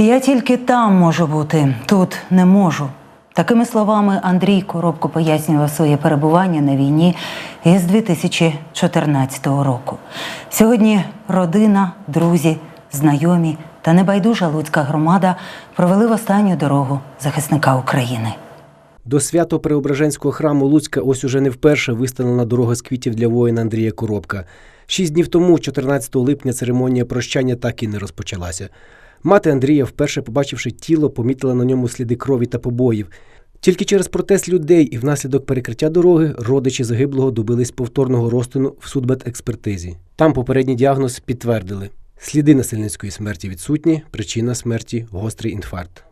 Я тільки там можу бути, тут не можу. Такими словами Андрій Коробко пояснював своє перебування на війні із 2014 року. Сьогодні родина, друзі, знайомі та небайдужа луцька громада провели в останню дорогу захисника України. До свято-преображенського храму Луцька ось уже не вперше виставлена дорога з квітів для воїна Андрія Коробка. Шість днів тому, 14 липня, церемонія прощання так і не розпочалася. Мати Андрія, вперше побачивши тіло, помітила на ньому сліди крові та побоїв. Тільки через протест людей і внаслідок перекриття дороги родичі загиблого добились повторного розтину в судмедекспертизі. Там попередній діагноз підтвердили: сліди насильницької смерті відсутні, причина смерті гострий інфаркт.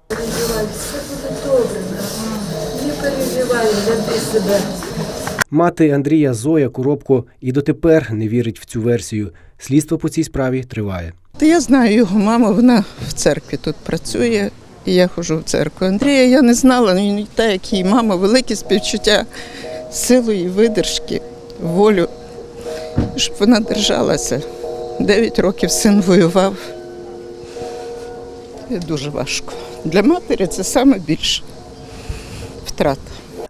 Мати Андрія Зоя Коробко і дотепер не вірить в цю версію. Слідство по цій справі триває. Та я знаю його маму, вона в церкві тут працює, і я ходжу в церкву. Андрія я не знала, він не так, як її мама, велике співчуття, силу і видержки, волю, щоб вона держалася. Дев'ять років син воював. І дуже важко. Для матері це саме більше втрата.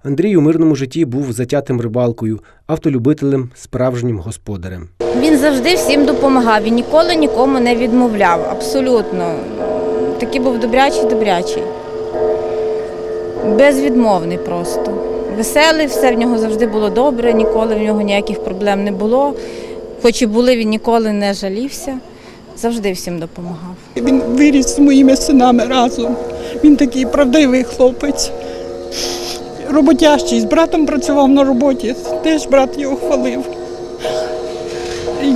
Андрій у мирному житті був затятим рибалкою, автолюбителем, справжнім господарем. Він завжди всім допомагав. Він ніколи нікому не відмовляв. Абсолютно. Такий був добрячий, добрячий. Безвідмовний просто. Веселий, все в нього завжди було добре, ніколи в нього ніяких проблем не було. Хоч і були, він ніколи не жалівся, завжди всім допомагав. Він виріс з моїми синами разом. Він такий правдивий хлопець. Роботящий, з братом працював на роботі, теж брат його хвалив.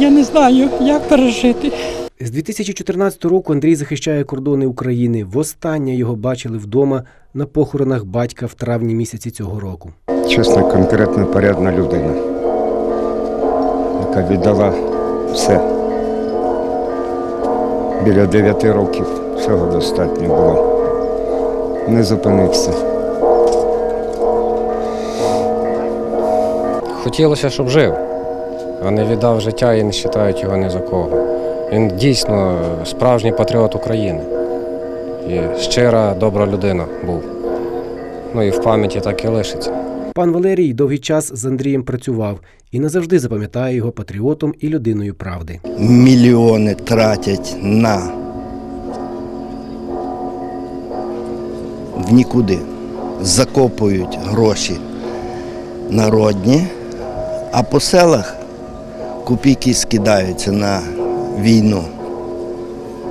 Я не знаю, як пережити. З 2014 року Андрій захищає кордони України. Востаннє його бачили вдома на похоронах батька в травні місяці цього року. чесна, конкретна, порядна людина, яка віддала все. Біля 9 років всього достатньо було. Не зупинився. Хотілося, щоб жив, а не віддав життя і не вважають його ні за кого. Він дійсно справжній патріот України. І щира, добра людина був. Ну і в пам'яті так і лишиться. Пан Валерій довгий час з Андрієм працював і назавжди запам'ятає його патріотом і людиною правди. мільйони тратять на в нікуди. Закопують гроші народні, а по селах копійки скидаються на війну,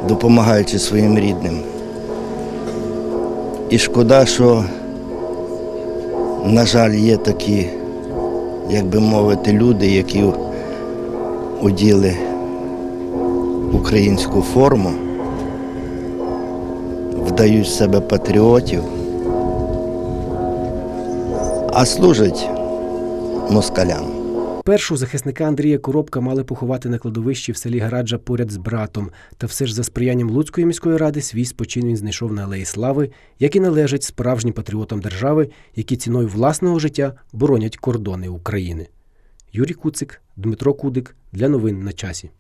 допомагаючи своїм рідним. І шкода, що, на жаль, є такі, як би мовити, люди, які оділи українську форму, вдають з себе патріотів, а служать москалям. Першу захисника Андрія Коробка мали поховати на кладовищі в селі Гараджа поряд з братом. Та все ж за сприянням Луцької міської ради свій спочин він знайшов на алеї Слави, які належать справжнім патріотам держави, які ціною власного життя боронять кордони України. Юрій Куцик, Дмитро Кудик для новин на часі.